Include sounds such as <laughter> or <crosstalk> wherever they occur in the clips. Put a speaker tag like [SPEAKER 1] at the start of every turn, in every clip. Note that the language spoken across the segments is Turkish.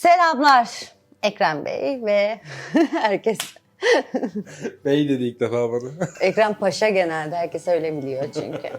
[SPEAKER 1] Selamlar Ekrem Bey ve <laughs> herkes.
[SPEAKER 2] Bey dedi ilk defa bana.
[SPEAKER 1] Ekrem Paşa genelde herkes öyle biliyor çünkü.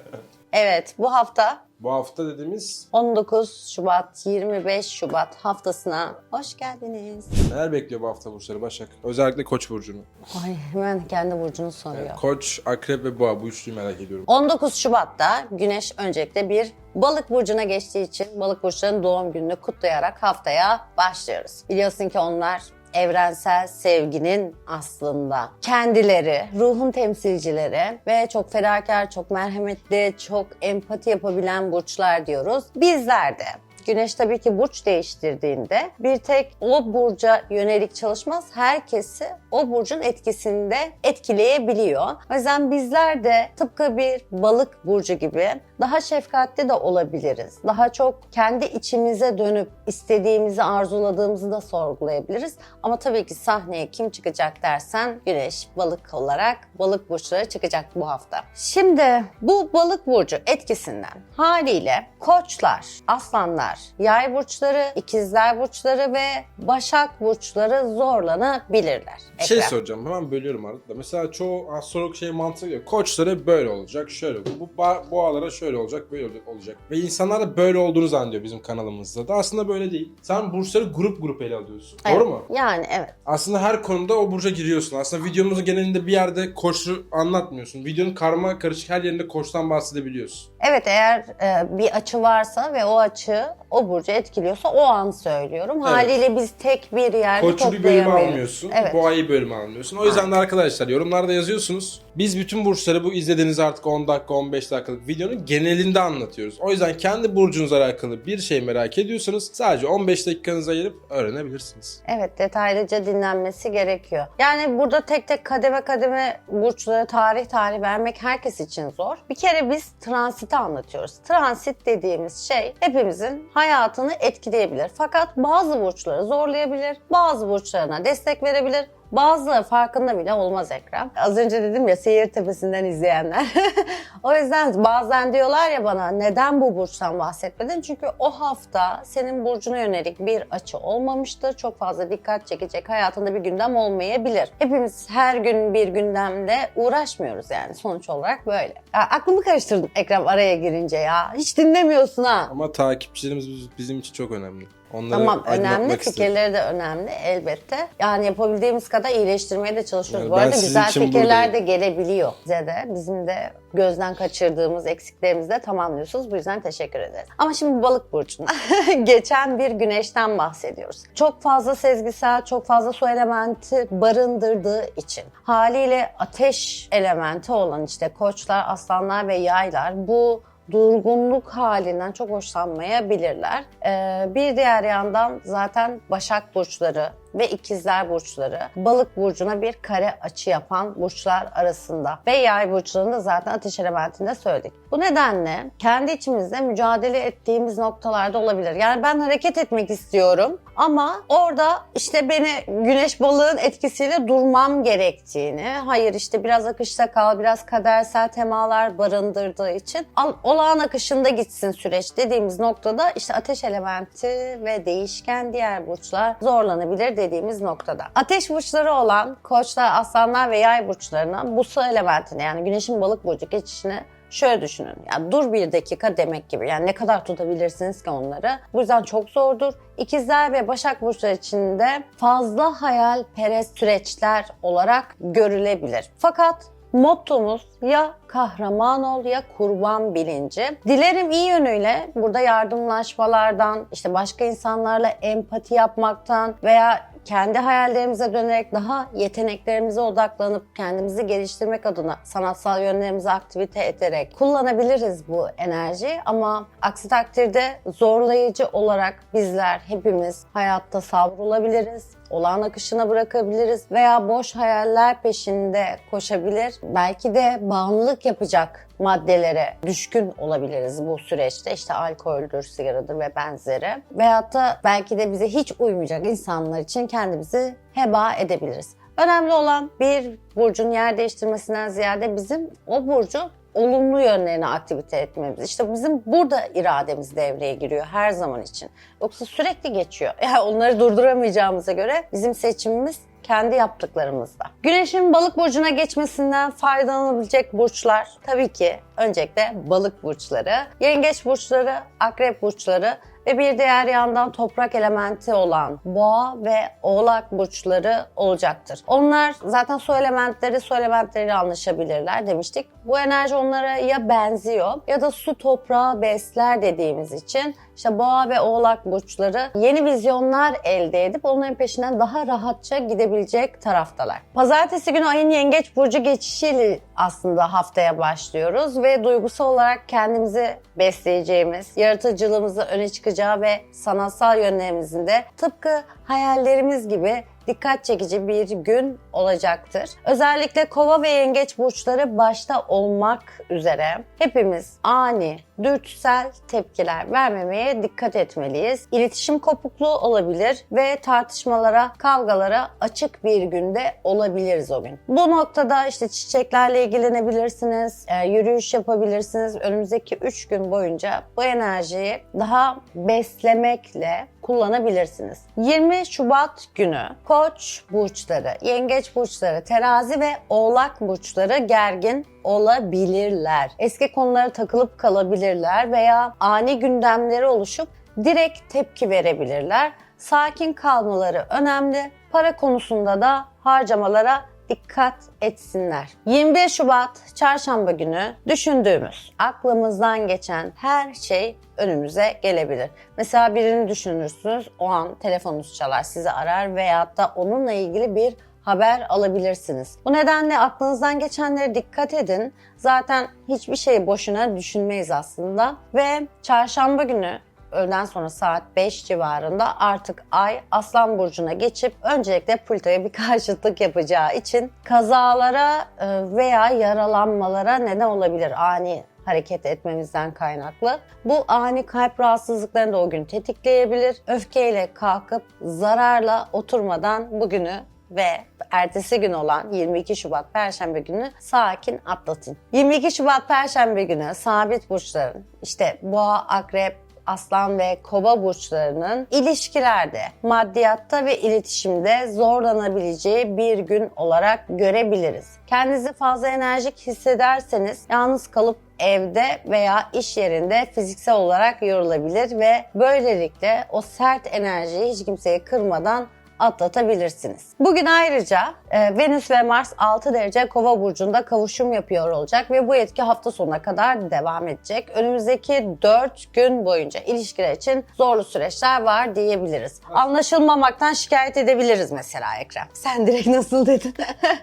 [SPEAKER 1] Evet bu hafta
[SPEAKER 2] Bu hafta dediğimiz
[SPEAKER 1] 19 Şubat 25 Şubat haftasına hoş geldiniz.
[SPEAKER 2] neler bekliyor bu hafta burçları Başak? Özellikle Koç burcunu.
[SPEAKER 1] Ay hemen kendi burcunu soruyor.
[SPEAKER 2] Koç, Akrep ve Boğa bu üçlüyü merak ediyorum.
[SPEAKER 1] 19 Şubat'ta Güneş öncelikle bir balık burcuna geçtiği için balık burçlarının doğum gününü kutlayarak haftaya başlıyoruz. Biliyorsun ki onlar evrensel sevginin aslında kendileri, ruhun temsilcileri ve çok fedakar, çok merhametli, çok empati yapabilen burçlar diyoruz. Bizler de Güneş tabii ki burç değiştirdiğinde bir tek o burca yönelik çalışmaz. Herkesi o burcun etkisinde etkileyebiliyor. O yüzden bizler de tıpkı bir balık burcu gibi daha şefkatli de olabiliriz. Daha çok kendi içimize dönüp istediğimizi, arzuladığımızı da sorgulayabiliriz. Ama tabii ki sahneye kim çıkacak dersen Güneş balık olarak balık burçları çıkacak bu hafta. Şimdi bu balık burcu etkisinden haliyle koçlar, aslanlar, yay burçları, ikizler burçları ve başak burçları zorlanabilirler.
[SPEAKER 2] Şey
[SPEAKER 1] Ekrem.
[SPEAKER 2] soracağım hemen bölüyorum arada da. Mesela çoğu astrolog şey mantığı diyor. Koçları böyle olacak, şöyle olacak. Bu boğalara şöyle olacak, böyle olacak. Ve insanlar da böyle olduğunu zannediyor bizim kanalımızda da. Aslında böyle değil. Sen burçları grup grup ele alıyorsun.
[SPEAKER 1] Evet,
[SPEAKER 2] Doğru mu?
[SPEAKER 1] Yani evet.
[SPEAKER 2] Aslında her konuda o burca giriyorsun. Aslında videomuzun genelinde bir yerde koçu anlatmıyorsun. Videonun karma karışık her yerinde koçtan bahsedebiliyorsun.
[SPEAKER 1] Evet eğer e, bir açı varsa ve o açı o burcu etkiliyorsa o an söylüyorum.
[SPEAKER 2] Evet.
[SPEAKER 1] Haliyle biz tek bir yerde
[SPEAKER 2] Koçu bir bölüm
[SPEAKER 1] toplayamayız.
[SPEAKER 2] almıyorsun.
[SPEAKER 1] Evet.
[SPEAKER 2] Boğayı bölüm almıyorsun. O yüzden de arkadaşlar yorumlarda yazıyorsunuz. Biz bütün burçları bu izlediğiniz artık 10 dakika 15 dakikalık videonun genelinde anlatıyoruz. O yüzden kendi burcunuzla alakalı bir şey merak ediyorsanız sadece 15 dakikanızı ayırıp öğrenebilirsiniz.
[SPEAKER 1] Evet detaylıca dinlenmesi gerekiyor. Yani burada tek tek kademe kademe burçlara tarih tarih vermek herkes için zor. Bir kere biz transiti anlatıyoruz. Transit dediğimiz şey hepimizin hayatını etkileyebilir. Fakat bazı burçları zorlayabilir, bazı burçlarına destek verebilir. Bazıları farkında bile olmaz Ekrem. Az önce dedim ya seyir tepesinden izleyenler. <laughs> o yüzden bazen diyorlar ya bana neden bu burçtan bahsetmedin? Çünkü o hafta senin burcuna yönelik bir açı olmamıştır. Çok fazla dikkat çekecek hayatında bir gündem olmayabilir. Hepimiz her gün bir gündemle uğraşmıyoruz yani sonuç olarak böyle. Ya, aklımı karıştırdım Ekrem araya girince ya. Hiç dinlemiyorsun ha.
[SPEAKER 2] Ama takipçilerimiz biz- bizim için çok önemli. Onları
[SPEAKER 1] Tamam önemli
[SPEAKER 2] istedim.
[SPEAKER 1] fikirleri de önemli elbette. Yani yapabildiğimiz kadar iyileştirmeye de çalışıyoruz.
[SPEAKER 2] Yani
[SPEAKER 1] Bu arada güzel fikirler de
[SPEAKER 2] buradayım.
[SPEAKER 1] gelebiliyor. Bize de bizim de gözden kaçırdığımız eksiklerimizi de tamamlıyorsunuz. Bu yüzden teşekkür ederiz. Ama şimdi balık burcunda <laughs> geçen bir güneşten bahsediyoruz. Çok fazla sezgisel, çok fazla su elementi barındırdığı için haliyle ateş elementi olan işte koçlar, aslanlar ve yaylar bu durgunluk halinden çok hoşlanmayabilirler. Ee, bir diğer yandan zaten Başak burçları ve ikizler burçları balık burcuna bir kare açı yapan burçlar arasında ve yay burçlarını zaten ateş elementinde söyledik. Bu nedenle kendi içimizde mücadele ettiğimiz noktalarda olabilir. Yani ben hareket etmek istiyorum ama orada işte beni güneş balığın etkisiyle durmam gerektiğini, hayır işte biraz akışta kal, biraz kadersel temalar barındırdığı için olağan akışında gitsin süreç dediğimiz noktada işte ateş elementi ve değişken diğer burçlar zorlanabilir dediğimiz noktada. Ateş burçları olan koçlar, aslanlar ve yay burçlarına bu su elementini yani güneşin balık burcu geçişini Şöyle düşünün. Ya dur bir dakika demek gibi. Yani ne kadar tutabilirsiniz ki onları? Bu yüzden çok zordur. İkizler ve Başak burçları için de fazla hayalperest süreçler olarak görülebilir. Fakat mottomuz ya kahraman ol ya kurban bilinci. Dilerim iyi yönüyle burada yardımlaşmalardan, işte başka insanlarla empati yapmaktan veya kendi hayallerimize dönerek daha yeteneklerimize odaklanıp kendimizi geliştirmek adına sanatsal yönlerimizi aktivite ederek kullanabiliriz bu enerjiyi ama aksi takdirde zorlayıcı olarak bizler hepimiz hayatta savrulabiliriz olağan akışına bırakabiliriz veya boş hayaller peşinde koşabilir. Belki de bağımlılık yapacak maddelere düşkün olabiliriz bu süreçte. İşte alkoldür, sigaradır ve benzeri. Veyahut da belki de bize hiç uymayacak insanlar için kendimizi heba edebiliriz. Önemli olan bir burcun yer değiştirmesinden ziyade bizim o burcu olumlu yönlerini aktivite etmemiz. İşte bizim burada irademiz devreye giriyor her zaman için. Yoksa sürekli geçiyor. Yani onları durduramayacağımıza göre bizim seçimimiz kendi yaptıklarımızda. Güneşin balık burcuna geçmesinden faydalanabilecek burçlar tabii ki öncelikle balık burçları, yengeç burçları, akrep burçları ve bir diğer yandan toprak elementi olan boğa ve oğlak burçları olacaktır. Onlar zaten su elementleri su elementleriyle anlaşabilirler demiştik. Bu enerji onlara ya benziyor ya da su toprağı besler dediğimiz için işte boğa ve oğlak burçları yeni vizyonlar elde edip onların peşinden daha rahatça gidebilecek taraftalar. Pazartesi günü ayın yengeç burcu geçişiyle aslında haftaya başlıyoruz ve duygusal olarak kendimizi besleyeceğimiz, yaratıcılığımızı öne çıkacağı ve sanatsal yönlerimizin de tıpkı hayallerimiz gibi dikkat çekici bir gün olacaktır. Özellikle kova ve yengeç burçları başta olmak üzere hepimiz ani, dürtüsel tepkiler vermemeye dikkat etmeliyiz. İletişim kopukluğu olabilir ve tartışmalara, kavgalara açık bir günde olabiliriz o gün. Bu noktada işte çiçeklerle ilgilenebilirsiniz, e, yürüyüş yapabilirsiniz. Önümüzdeki 3 gün boyunca bu enerjiyi daha beslemekle kullanabilirsiniz. 20 Şubat günü Koç burçları, Yengeç burçları, Terazi ve Oğlak burçları gergin olabilirler. Eski konulara takılıp kalabilirler veya ani gündemleri oluşup direkt tepki verebilirler. Sakin kalmaları önemli. Para konusunda da harcamalara dikkat etsinler. 21 Şubat çarşamba günü düşündüğümüz, aklımızdan geçen her şey önümüze gelebilir. Mesela birini düşünürsünüz, o an telefonunuz çalar, sizi arar veyahut da onunla ilgili bir haber alabilirsiniz. Bu nedenle aklınızdan geçenlere dikkat edin. Zaten hiçbir şeyi boşuna düşünmeyiz aslında. Ve çarşamba günü öğleden sonra saat 5 civarında artık Ay Aslan Burcu'na geçip öncelikle Plüto'ya bir <laughs> karşıtlık yapacağı için kazalara e, veya yaralanmalara neden olabilir ani hareket etmemizden kaynaklı. Bu ani kalp rahatsızlıklarını da o gün tetikleyebilir. Öfkeyle kalkıp zararla oturmadan bugünü ve ertesi gün olan 22 Şubat Perşembe günü sakin atlatın. 22 Şubat Perşembe günü sabit burçların işte boğa, akrep, aslan ve kova burçlarının ilişkilerde, maddiyatta ve iletişimde zorlanabileceği bir gün olarak görebiliriz. Kendinizi fazla enerjik hissederseniz yalnız kalıp evde veya iş yerinde fiziksel olarak yorulabilir ve böylelikle o sert enerjiyi hiç kimseyi kırmadan atlatabilirsiniz. Bugün ayrıca e, Venüs ve Mars 6 derece kova burcunda kavuşum yapıyor olacak ve bu etki hafta sonuna kadar devam edecek. Önümüzdeki 4 gün boyunca ilişkiler için zorlu süreçler var diyebiliriz. Anlaşılmamaktan şikayet edebiliriz mesela Ekrem. Sen direkt nasıl dedin?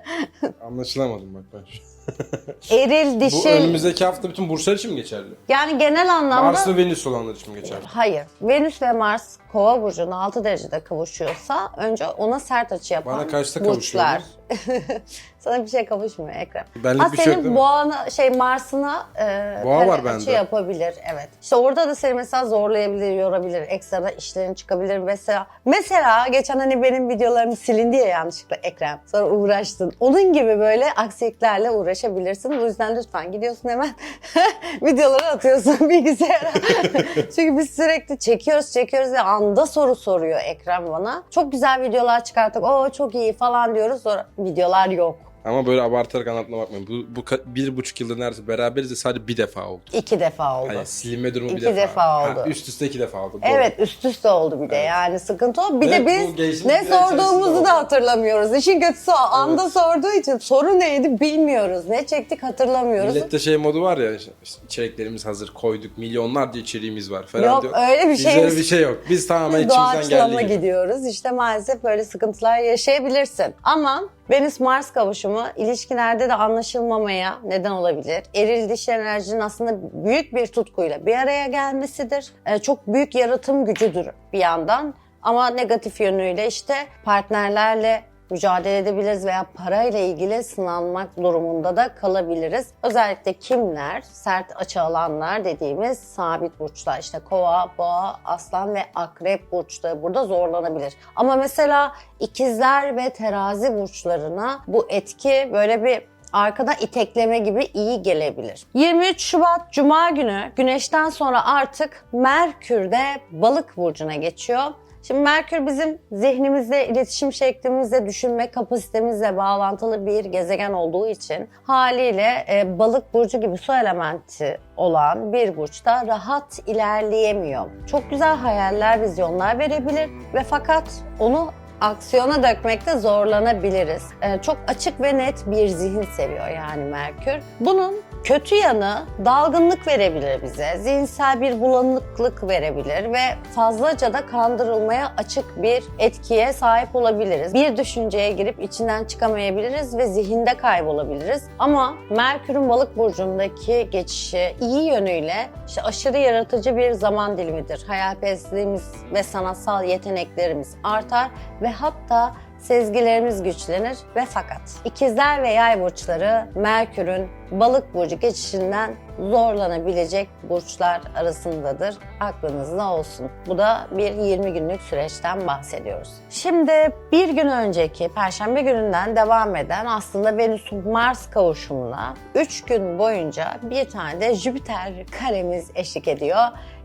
[SPEAKER 1] <laughs>
[SPEAKER 2] Anlaşılamadım bak ben <laughs>
[SPEAKER 1] Eril,
[SPEAKER 2] Bu
[SPEAKER 1] dişil.
[SPEAKER 2] önümüzdeki hafta bütün burçlar için mi geçerli?
[SPEAKER 1] Yani genel anlamda
[SPEAKER 2] Mars ve Venüs olanlar için mi geçerli?
[SPEAKER 1] Hayır. Venüs ve Mars kova burcuna 6 derecede kavuşuyorsa önce ona sert açı yapan
[SPEAKER 2] Bana kaçta
[SPEAKER 1] burçlar. <laughs> Sana bir şey kavuşmuyor Ekrem.
[SPEAKER 2] Benlik
[SPEAKER 1] Ha,
[SPEAKER 2] bir şey yok
[SPEAKER 1] senin
[SPEAKER 2] değil mi?
[SPEAKER 1] boğana, şey Mars'ına e,
[SPEAKER 2] Boğa var bende.
[SPEAKER 1] yapabilir. Evet. İşte orada da seni mesela zorlayabilir, yorabilir. Ekstra işlerin çıkabilir. Mesela mesela geçen hani benim videolarım silindi ya yanlışlıkla Ekrem. Sonra uğraştın. Onun gibi böyle aksiliklerle uğraşabilirsin. Bu yüzden lütfen gidiyorsun hemen <laughs> videoları atıyorsun <laughs> bilgisayara. Çünkü biz sürekli çekiyoruz çekiyoruz ve anda soru soruyor Ekrem bana. Çok güzel videolar çıkarttık. Oo çok iyi falan diyoruz. Sonra videolar yok.
[SPEAKER 2] Ama böyle abartarak anlatma bakmayın. Bu, bu ka- bir buçuk yıldır neredeyse beraberiz de sadece bir defa oldu.
[SPEAKER 1] İki defa oldu.
[SPEAKER 2] Hani silinme durumu bir
[SPEAKER 1] İki
[SPEAKER 2] defa.
[SPEAKER 1] defa
[SPEAKER 2] Ha,
[SPEAKER 1] oldu.
[SPEAKER 2] üst üste iki defa oldu. Doğru.
[SPEAKER 1] Evet üst üste oldu bir de yani sıkıntı o. Bir
[SPEAKER 2] Ve
[SPEAKER 1] de
[SPEAKER 2] bu
[SPEAKER 1] biz ne
[SPEAKER 2] içerisinde
[SPEAKER 1] sorduğumuzu
[SPEAKER 2] oldu.
[SPEAKER 1] da hatırlamıyoruz. İşin kötüsü o. Anda sorduğu için soru neydi bilmiyoruz. Ne çektik hatırlamıyoruz.
[SPEAKER 2] Millette şey modu var ya işte içeriklerimiz hazır koyduk milyonlarca içeriğimiz var falan
[SPEAKER 1] Yok,
[SPEAKER 2] diyor.
[SPEAKER 1] öyle bir
[SPEAKER 2] Bizde
[SPEAKER 1] şeyimiz-
[SPEAKER 2] öyle bir şey yok. Biz tamamen <laughs> içimizden
[SPEAKER 1] Doğaçlama
[SPEAKER 2] gibi.
[SPEAKER 1] gidiyoruz. İşte maalesef böyle sıkıntılar yaşayabilirsin. Ama Venüs-Mars kavuşumu ilişkilerde de anlaşılmamaya neden olabilir. Eril dişil enerjinin aslında büyük bir tutkuyla bir araya gelmesidir. Ee, çok büyük yaratım gücüdür bir yandan. Ama negatif yönüyle işte partnerlerle mücadele edebiliriz veya parayla ilgili sınanmak durumunda da kalabiliriz. Özellikle kimler? Sert açı alanlar dediğimiz sabit burçlar işte kova, boğa, aslan ve akrep burçları burada zorlanabilir. Ama mesela ikizler ve terazi burçlarına bu etki böyle bir arkada itekleme gibi iyi gelebilir. 23 Şubat Cuma günü güneşten sonra artık Merkür de balık burcuna geçiyor. Şimdi Merkür bizim zihnimizde, iletişim şeklimizle, düşünme kapasitemizle bağlantılı bir gezegen olduğu için haliyle e, balık burcu gibi su elementi olan bir burçta rahat ilerleyemiyor. Çok güzel hayaller, vizyonlar verebilir ve fakat onu aksiyona dökmekte zorlanabiliriz. Ee, çok açık ve net bir zihin seviyor yani Merkür. Bunun kötü yanı dalgınlık verebilir bize, zihinsel bir bulanıklık verebilir ve fazlaca da kandırılmaya açık bir etkiye sahip olabiliriz. Bir düşünceye girip içinden çıkamayabiliriz ve zihinde kaybolabiliriz. Ama Merkür'ün balık burcundaki geçişi iyi yönüyle işte aşırı yaratıcı bir zaman dilimidir. Hayalperestliğimiz ve sanatsal yeteneklerimiz artar ve hatta sezgilerimiz güçlenir ve fakat ikizler ve yay burçları Merkür'ün balık burcu geçişinden zorlanabilecek burçlar arasındadır. Aklınızda olsun. Bu da bir 20 günlük süreçten bahsediyoruz. Şimdi bir gün önceki Perşembe gününden devam eden aslında Venüs-Mars kavuşumuna 3 gün boyunca bir tane de Jüpiter karemiz eşlik ediyor.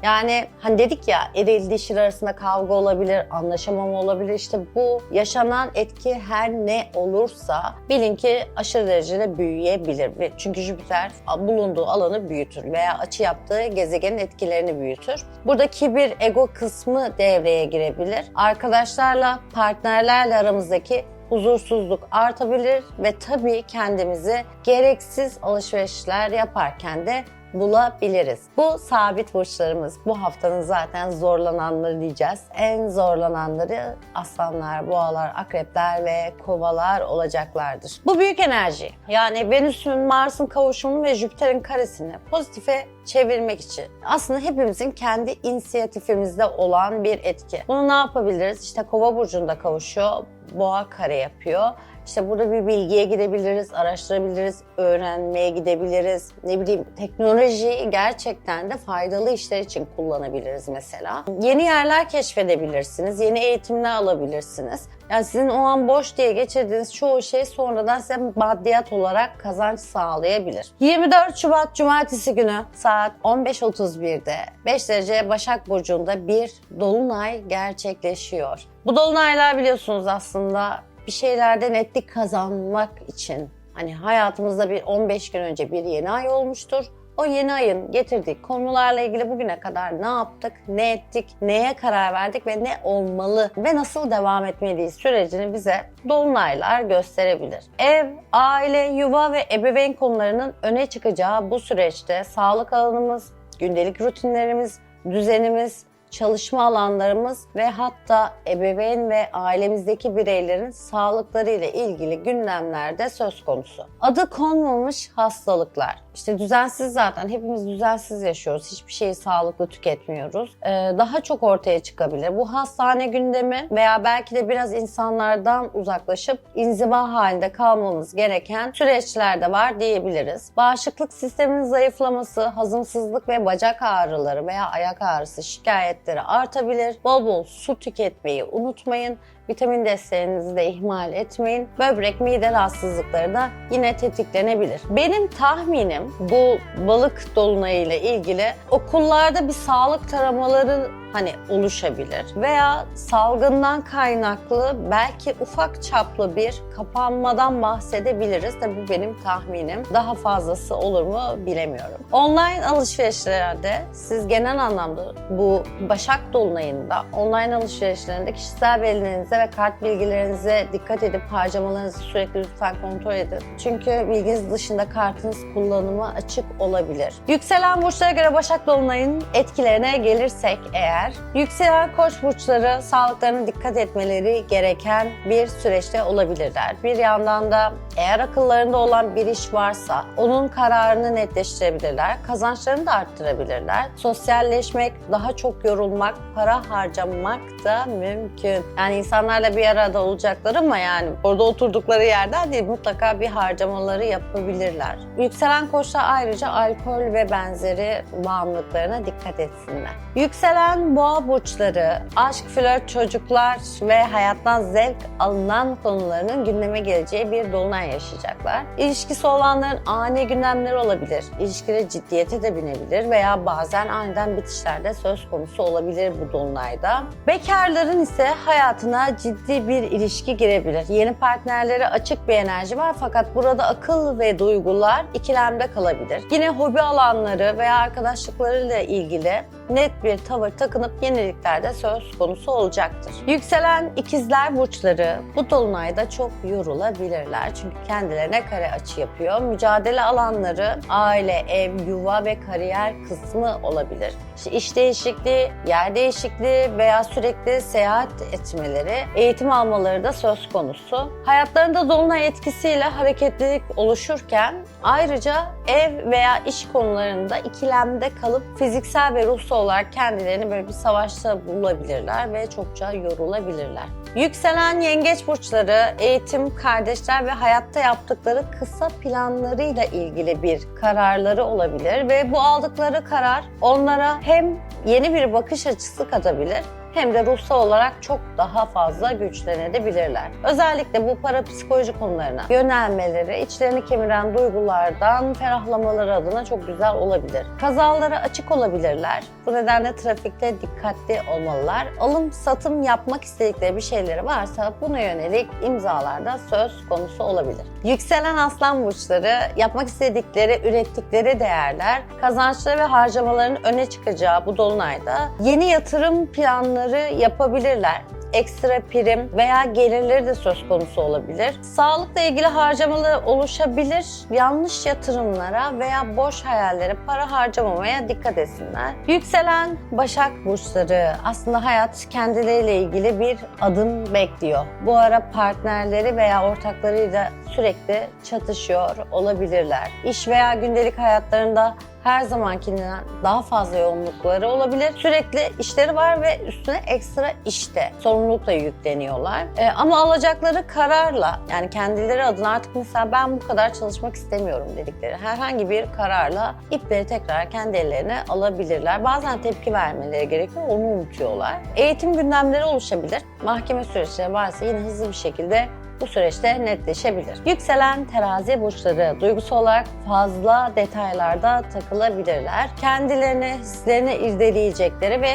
[SPEAKER 1] Yani hani dedik ya eril dişil arasında kavga olabilir, anlaşamama olabilir. İşte bu yaşanan etki her ne olursa bilin ki aşırı derecede büyüyebilir. Çünkü Jüpiter bulunduğu alanı büyütür veya açı yaptığı gezegenin etkilerini büyütür. Burada kibir, ego kısmı devreye girebilir. Arkadaşlarla, partnerlerle aramızdaki huzursuzluk artabilir ve tabii kendimizi gereksiz alışverişler yaparken de bulabiliriz. Bu sabit burçlarımız. Bu haftanın zaten zorlananları diyeceğiz. En zorlananları aslanlar, boğalar, akrepler ve kovalar olacaklardır. Bu büyük enerji. Yani Venüs'ün, Mars'ın kavuşumu ve Jüpiter'in karesini pozitife çevirmek için. Aslında hepimizin kendi inisiyatifimizde olan bir etki. Bunu ne yapabiliriz? İşte kova burcunda kavuşuyor, boğa kare yapıyor. İşte burada bir bilgiye gidebiliriz, araştırabiliriz, öğrenmeye gidebiliriz. Ne bileyim teknolojiyi gerçekten de faydalı işler için kullanabiliriz mesela. Yeni yerler keşfedebilirsiniz, yeni eğitimler alabilirsiniz. Yani sizin o an boş diye geçirdiğiniz çoğu şey sonradan size maddiyat olarak kazanç sağlayabilir. 24 Şubat Cumartesi günü saat 15.31'de 5 derece Başak Burcu'nda bir dolunay gerçekleşiyor. Bu dolunaylar biliyorsunuz aslında bir şeylerde netlik kazanmak için hani hayatımızda bir 15 gün önce bir yeni ay olmuştur. O yeni ayın getirdiği konularla ilgili bugüne kadar ne yaptık, ne ettik, neye karar verdik ve ne olmalı ve nasıl devam etmeliyiz sürecini bize dolunaylar gösterebilir. Ev, aile, yuva ve ebeveyn konularının öne çıkacağı bu süreçte sağlık alanımız, gündelik rutinlerimiz, düzenimiz, çalışma alanlarımız ve hatta ebeveyn ve ailemizdeki bireylerin sağlıkları ile ilgili gündemlerde söz konusu. Adı konmamış hastalıklar. İşte düzensiz zaten hepimiz düzensiz yaşıyoruz. Hiçbir şeyi sağlıklı tüketmiyoruz. Ee, daha çok ortaya çıkabilir. Bu hastane gündemi veya belki de biraz insanlardan uzaklaşıp inziva halinde kalmamız gereken süreçlerde var diyebiliriz. Bağışıklık sisteminin zayıflaması, hazımsızlık ve bacak ağrıları veya ayak ağrısı şikayetleri artabilir. Bol bol su tüketmeyi unutmayın. Vitamin desteğinizi de ihmal etmeyin. Böbrek, mide rahatsızlıkları da yine tetiklenebilir. Benim tahminim bu balık dolunayı ile ilgili okullarda bir sağlık taramaları hani oluşabilir veya salgından kaynaklı belki ufak çaplı bir kapanmadan bahsedebiliriz. Tabii bu benim tahminim. Daha fazlası olur mu bilemiyorum. Online alışverişlerde siz genel anlamda bu Başak Dolunay'ında online alışverişlerinde kişisel verilerinize ve kart bilgilerinize dikkat edip harcamalarınızı sürekli lütfen kontrol edin. Çünkü bilginiz dışında kartınız kullanıma açık olabilir. Yükselen burçlara göre Başak Dolunay'ın etkilerine gelirsek eğer yükselen koç burçları sağlıklarına dikkat etmeleri gereken bir süreçte olabilirler. Bir yandan da eğer akıllarında olan bir iş varsa onun kararını netleştirebilirler. Kazançlarını da arttırabilirler. Sosyalleşmek, daha çok yorulmak, para harcamak da mümkün. Yani insanlarla bir arada olacaklar ama yani orada oturdukları yerden değil mutlaka bir harcamaları yapabilirler. Yükselen koçlar ayrıca alkol ve benzeri bağımlılıklarına dikkat etsinler. Yükselen boğa burçları, aşk, flört, çocuklar ve hayattan zevk alınan konularının gündeme geleceği bir dolunay yaşayacaklar. İlişkisi olanların ani gündemleri olabilir. İlişkide ciddiyete de binebilir veya bazen aniden bitişlerde söz konusu olabilir bu dolunayda. Bekarların ise hayatına ciddi bir ilişki girebilir. Yeni partnerlere açık bir enerji var fakat burada akıl ve duygular ikilemde kalabilir. Yine hobi alanları veya arkadaşlıklarıyla ilgili net bir tavır takınıp yeniliklerde söz konusu olacaktır. Yükselen ikizler burçları bu dolunayda çok yorulabilirler. Çünkü kendilerine kare açı yapıyor. Mücadele alanları aile, ev, yuva ve kariyer kısmı olabilir. İşte iş değişikliği, yer değişikliği veya sürekli seyahat etmeleri, eğitim almaları da söz konusu. Hayatlarında dolunay etkisiyle hareketlilik oluşurken ayrıca ev veya iş konularında ikilemde kalıp fiziksel ve ruhsal olarak kendilerini böyle bir savaşta bulabilirler ve çokça yorulabilirler. Yükselen yengeç burçları, eğitim, kardeşler ve hayatta yaptıkları kısa planlarıyla ilgili bir kararları olabilir ve bu aldıkları karar onlara hem yeni bir bakış açısı katabilir hem de ruhsal olarak çok daha fazla güçlenebilirler. Özellikle bu parapsikoloji konularına yönelmeleri içlerini kemiren duygulardan ferahlamaları adına çok güzel olabilir. Kazalara açık olabilirler. Bu nedenle trafikte dikkatli olmalılar. Alım satım yapmak istedikleri bir şeyleri varsa buna yönelik imzalarda söz konusu olabilir. Yükselen aslan burçları yapmak istedikleri, ürettikleri değerler kazançları ve harcamaların öne çıkacağı bu dolunayda yeni yatırım planları yapabilirler ekstra prim veya gelirleri de söz konusu olabilir. Sağlıkla ilgili harcamalar oluşabilir. Yanlış yatırımlara veya boş hayallere para harcamamaya dikkat etsinler. Yükselen Başak burçları aslında hayat kendileriyle ilgili bir adım bekliyor. Bu ara partnerleri veya ortaklarıyla sürekli çatışıyor olabilirler. İş veya gündelik hayatlarında her zamankinden daha fazla yoğunlukları olabilir. Sürekli işleri var ve üstüne ekstra işte sorumlulukla yükleniyorlar. Ee, ama alacakları kararla yani kendileri adına artık mesela ben bu kadar çalışmak istemiyorum dedikleri herhangi bir kararla ipleri tekrar kendi ellerine alabilirler. Bazen tepki vermeleri gerekiyor onu unutuyorlar. Eğitim gündemleri oluşabilir. Mahkeme süreçleri varsa yine hızlı bir şekilde bu süreçte netleşebilir. Yükselen terazi burçları duygusal olarak fazla detaylarda takılabilirler. Kendilerini, hislerini irdeleyecekleri ve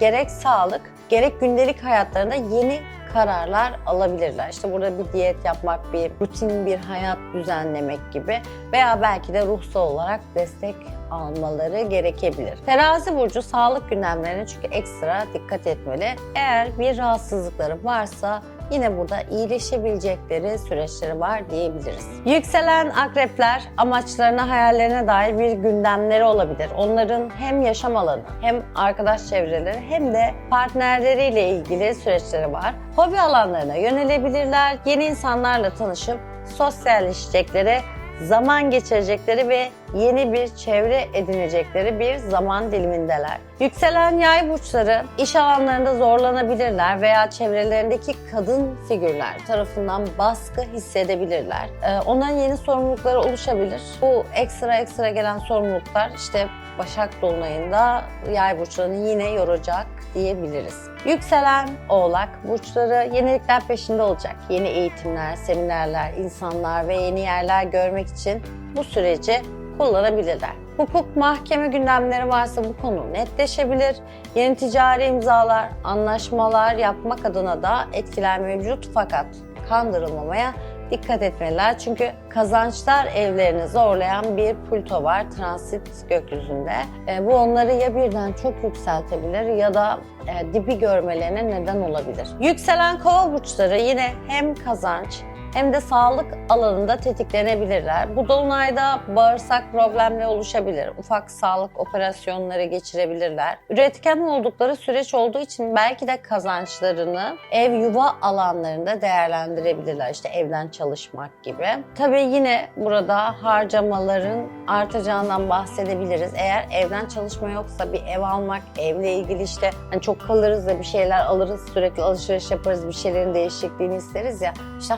[SPEAKER 1] gerek sağlık gerek gündelik hayatlarında yeni kararlar alabilirler. İşte burada bir diyet yapmak, bir rutin bir hayat düzenlemek gibi veya belki de ruhsal olarak destek almaları gerekebilir. Terazi burcu sağlık gündemlerine çünkü ekstra dikkat etmeli. Eğer bir rahatsızlıkları varsa yine burada iyileşebilecekleri süreçleri var diyebiliriz. Yükselen akrepler amaçlarına, hayallerine dair bir gündemleri olabilir. Onların hem yaşam alanı, hem arkadaş çevreleri hem de partnerleriyle ilgili süreçleri var. Hobi alanlarına yönelebilirler. Yeni insanlarla tanışıp sosyalleşecekleri zaman geçirecekleri ve yeni bir çevre edinecekleri bir zaman dilimindeler. Yükselen yay burçları iş alanlarında zorlanabilirler veya çevrelerindeki kadın figürler tarafından baskı hissedebilirler. Ee, onların yeni sorumlulukları oluşabilir. Bu ekstra ekstra gelen sorumluluklar işte Başak Dolunay'ında yay burçlarını yine yoracak diyebiliriz. Yükselen oğlak burçları yenilikler peşinde olacak. Yeni eğitimler, seminerler, insanlar ve yeni yerler görmek için bu süreci kullanabilirler. Hukuk mahkeme gündemleri varsa bu konu netleşebilir. Yeni ticari imzalar, anlaşmalar yapmak adına da etkiler mevcut fakat kandırılmamaya dikkat etmeliler. Çünkü kazançlar evlerini zorlayan bir Plüto var transit gökyüzünde. E, bu onları ya birden çok yükseltebilir ya da e, dibi görmelerine neden olabilir. Yükselen kova burçları yine hem kazanç hem de sağlık alanında tetiklenebilirler. Bu dolunayda bağırsak problemleri oluşabilir. Ufak sağlık operasyonları geçirebilirler. Üretken oldukları süreç olduğu için belki de kazançlarını ev yuva alanlarında değerlendirebilirler. İşte evden çalışmak gibi. Tabii yine burada harcamaların artacağından bahsedebiliriz. Eğer evden çalışma yoksa bir ev almak, evle ilgili işte hani çok kalırız da bir şeyler alırız, sürekli alışveriş yaparız, bir şeylerin değişikliğini isteriz ya. İşte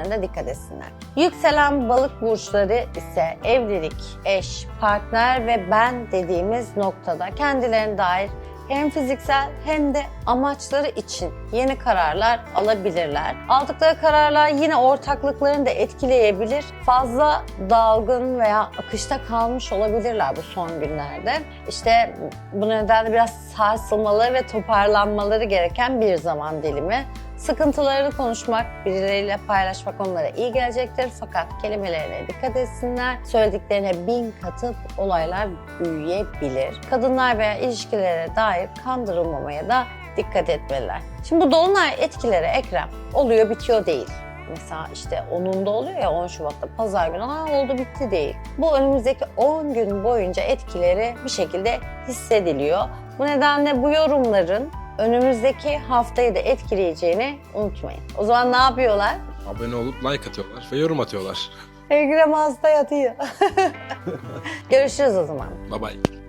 [SPEAKER 1] harcamalarına dikkat etsinler. Yükselen balık burçları ise evlilik, eş, partner ve ben dediğimiz noktada kendilerine dair hem fiziksel hem de amaçları için yeni kararlar alabilirler. Aldıkları kararlar yine ortaklıklarını da etkileyebilir. Fazla dalgın veya akışta kalmış olabilirler bu son günlerde. İşte bu nedenle biraz sarsılmaları ve toparlanmaları gereken bir zaman dilimi. Sıkıntılarını konuşmak, birileriyle paylaşmak onlara iyi gelecektir. Fakat kelimelerine dikkat etsinler. Söylediklerine bin katıp olaylar büyüyebilir. Kadınlar veya ilişkilere dair kandırılmamaya da dikkat etmeliler. Şimdi bu dolunay etkileri Ekrem oluyor bitiyor değil. Mesela işte 10'unda oluyor ya 10 Şubat'ta pazar günü Aa, oldu bitti değil. Bu önümüzdeki 10 gün boyunca etkileri bir şekilde hissediliyor. Bu nedenle bu yorumların önümüzdeki haftayı da etkileyeceğini unutmayın. O zaman ne yapıyorlar?
[SPEAKER 2] Abone olup like atıyorlar ve yorum atıyorlar.
[SPEAKER 1] Ekrem hasta yatıyor. <laughs> Görüşürüz o zaman.
[SPEAKER 2] Bye bye.